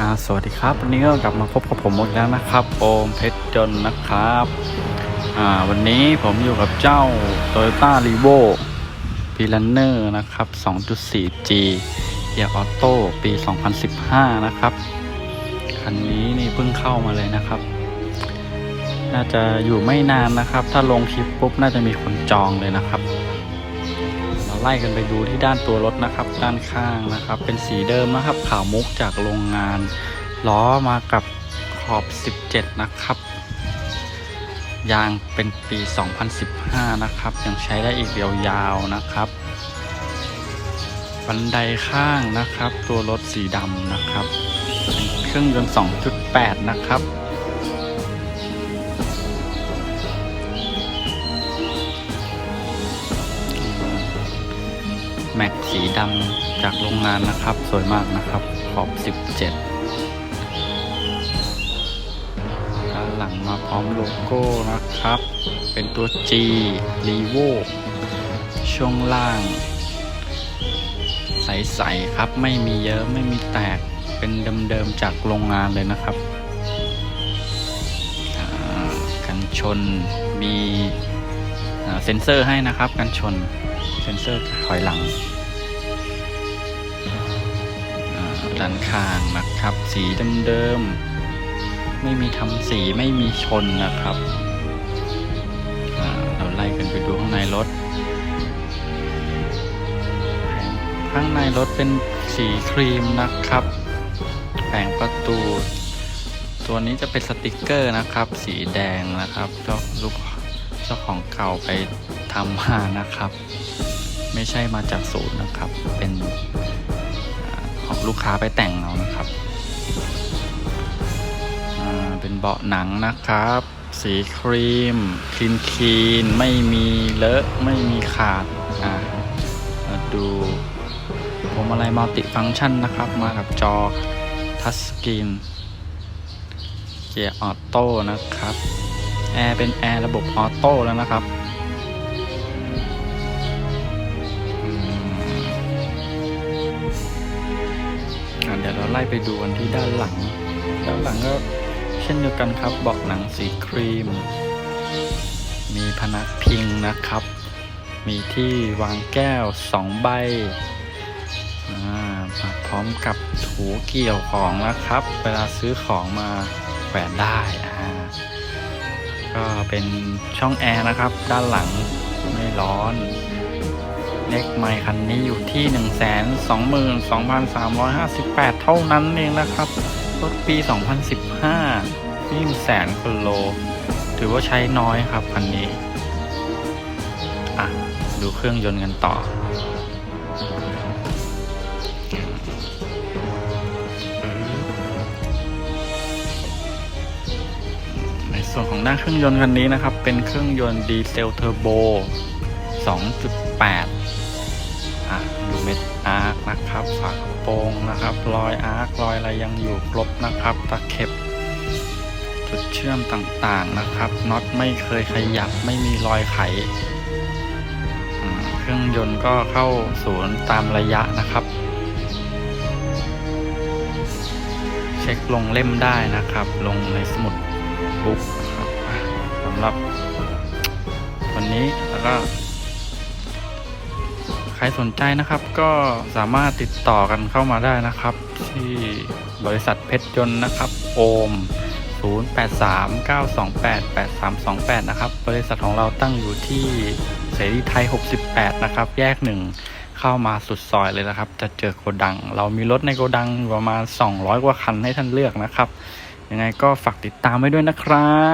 อ่าสวัสดีครับวันนี้ก็กลับมาพบกับผมอีกแล้วนะครับโอมเพชรจนนะครับอ่าวันนี้ผมอยู่กับเจ้า Toyota r e v o p l a n n e r นะครับ 2.4G เกียร์ออโต้ปี 2015 นะครับ คันนี้นี่เพิ่งเข้ามาเลยนะครับ น่าจะอยู่ไม่นานนะครับ ถ้าลงคลิปปุ๊บน่าจะมีคนจองเลยนะครับ ไล่กันไปดูที่ด้านตัวรถนะครับ ด้านข้างนะครับ เป็นสีเดิมนะครับขาวมุกจากโรงงาน ล้อมากับขอบ 17 นะครับ ยางเป็นปี 2015 นะครับ ยังใช้ได้อีกยาวๆนะครับ บันไดข้างนะครับ ตัวรถสีดำนะครับเป็นเครื่องยนต์ 2.8 นะครับ สีดำจากโรงงานนะครับ สวยมากนะครับ ขอบ 17 ด้านหลังมาพร้อมโลโก้นะครับ เป็นตัว G r e v o ช่วงล่าง ใส ๆ ครับ ไม่มีเยอะไม่มีแตก เป็นเดิม ๆ จากโรงงานเลยนะครับกันชนมีเซ็นเซอร์ให้นะครับ กันชนเซ็นเซอร์ถอยหลัง อ่าด้านข้างนะครับ สีเดิมๆไม่มีทำสีไม่มีชนนะครับเราไล่กันไปดูข้างในรถ ข้างในรถเป็นสีครีมนะครับแผงประตู ตัวนี้จะเป็นสติกเกอร์นะครับ สีแดงนะครับเจ้าลูกเจ้าของเก่าไปทำมานะครับ ไม่ใช่มาจากศูนย์นะครับ เป็น ของลูกค้าไปแต่งเอานะครับเป็นเบาะหนังนะครับ สีครีมคลีนคลีนไม่มีเลอะไม่มีขาดอ่ามาดูพวงมาลัยมัลติฟังก์ชันนะครับ มากับจอทัชสกรีนเกียร์ออโต้นะครับ แอร์เป็นแอร์ระบบออโต้แล้วนะครับ ไล่ไปดูกันที่ด้านหลัง ด้านหลังก็เช่นเดียวกันครับเบาะหนังสีครีม มีพนักพิงนะครับ มีที่วางแก้วสองใบอ่ามาพร้อมกับถูเกี่ยวของนะครับ เวลาซื้อของมาแขวนได้อ่าก็เป็นช่องแอร์นะครับ ด้านหลังไม่ร้อน เลขไมค์คันนี้อยู่ที่ 1 2 2 3 5 8 เท่านั้นเองนะครับ รถปี 2015วิ่งแสนกิโล ถือว่าใช้น้อยครับคันนี้ อะ ดูเครื่องยนต์กันต่อในส่วนของด้าเครื่องยนต์คันนี้นะครับ เป็นเครื่องยนต์ดีเซลเทอร์โบ 2.8 อะ ดูเม็ดอาร์คนะครับฝากโปรงนะครับ รอยอาร์ครอยอะไรยังอยู่ครบนะครับ ตะเข็บ จุดเชื่อมต่างๆนะครับน็อตไม่เคยขยับไม่มีรอยไข เครื่องยนต์ก็เข้าศูนย์ตามระยะนะครับ เช็คลงเล่มได้นะครับ ลงในสมุดบุ๊กสำหรับวันนี้แล้วก็ รสนใจนะครับก็สามารถติดต่อกันเข้ามาได้นะครับ ที่บริษัทเพชรยนต์นะครับ โอม 0839288328 นะครับ บริษัทของเราตั้งอยู่ที่เสรีไทย 68 นะครับ แยกหนึ่งเข้ามาสุดซอยเลยนะครับ จะเจอโกดัง เรามีรถในโกดังประมาณ 200 กว่าคันให้ท่านเลือกนะครับ ยังไงก็ฝากติดตามไว้ด้วยนะครับ